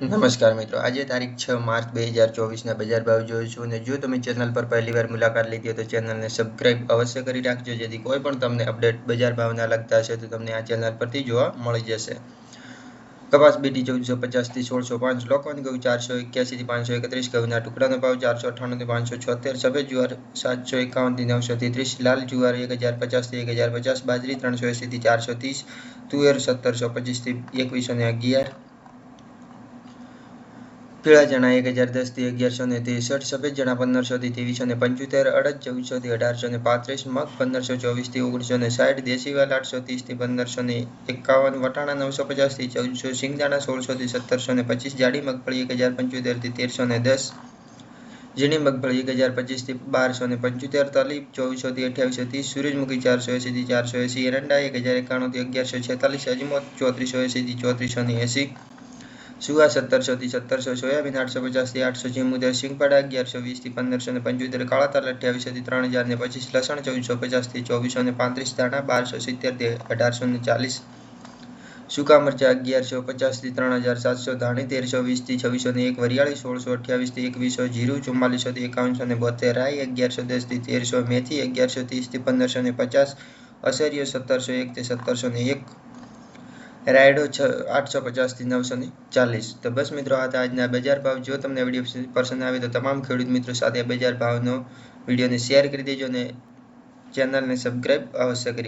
નમસ્કાર મિત્રો, આજે તારીખ છ માર્ચ બે હજાર ચોવીસના બજાર ભાવ જોઈશું અને જો તમે ચેનલ પર પહેલી વાર મુલાકાત લીધી હોય તો ચેનલને સબસ્ક્રાઇબ અવશ્ય કરી રાખજો, જેથી કોઈ પણ તમને અપડેટ બજાર ભાવના લગતા હશે તો તમને આ ચેનલ પરથી જોવા મળી જશે. કપાસ બીટી ચૌદસો પચાસથી સોળસો પાંચ, લોકોની ઘઉં ચારસો એક્યાસીથી પાંચસો એકત્રીસ, ઘઉંના ટુકડાનો ભાવ ચારસો અઠ્ઠાણુંથી પાંચસો છોતેર, સફેદ જુવાર સાતસો એકાવનથી નવસો તેત્રીસ, લાલ જુવાર એક હજાર પચાસથી એક હજાર પચાસ, બાજરી ત્રણસો એંસીથી ચારસો ત્રીસ, તુવેર સત્તરસો પચીસથી એકવીસો ને અગિયાર પીળા ચણા એક હજાર દસથી અગિયારસો ને ત્રેસઠ, સફેદ ચણા પંદરસોથી ત્રેવીસો ને પંચોતેર, અડદ ચૌદસોથી અઢારસો ને પાંત્રીસ, મગ પંદરસો ચોવીસથી ઓગણીસો ને સાઠ, દેશી વાલ આઠસો ત્રીસથી પંદરસો ને એકાવન, વટાણા નવસો પચાસથી ચૌદસો સિંગદાણા સોળસોથી સત્તરસો ને પચીસ, જાડી મગફળી એક હજાર પંચોતેરથી તેરસો ને દસ, ઝીણી મગફળી એક હજાર પચીસથી બારસો ને પંચોતેર તલી ચોવીસોથી અઠ્યાવીસો ત્રીસ, સૂરજમુખી ચારસો એંસીથી ચારસો એંસી, એરંડા એક હજાર એકાણુંથી અગિયારસો છેતાલીસ અજમોત ચોત્રીસો એંસીથી ચોત્રીસો ને એંસી સુવા સત્તરસોથી સત્તરસો સોયાબીન, આઠસો પચાસથી આઠસો ચીમુદર સિંગપાડા અગિયારસો વીસથી પંદરસો ને પંચોતેર કાળા તલ અઠ્યાવીસોથી ત્રણ હજાર ને પચીસ, લસણ ચૌદસો પચાસથી ચોવીસો ને પાંત્રીસ દાણા બારસો સિત્તેરથી અઢારસો ને ચાલીસ, સૂકા મરચા અગિયારસો પચાસથી ત્રણ હજાર સાતસો, ધાણી તેરસો વીસથી છવ્વીસો ને એક, વરિયાળી સોળસો અઠ્યાવીસથી એકવીસો, જીરું ચુમ્માલીસોથી એકાવનસો ને બોતેર, રાઈ અગિયારસો દસથી તેરસો, મેથી અગિયારસો ત્રીસથી પંદરસો ને પચાસ, અસરિયો સત્તરસો એકથી સત્તરસો ને એક રાયડો છ, આઠસો પચાસથી નવસો ને ચાલીસ. તો બસ મિત્રો, આ હતા આજના બજાર ભાવ. જો તમને વીડિયો પસંદ આવે તો તમામ ખેડૂત મિત્રો સાથે બજાર ભાવનો વિડીયોને શેર કરી દેજો અને ચેનલને સબસ્ક્રાઈબ અવશ્ય કરી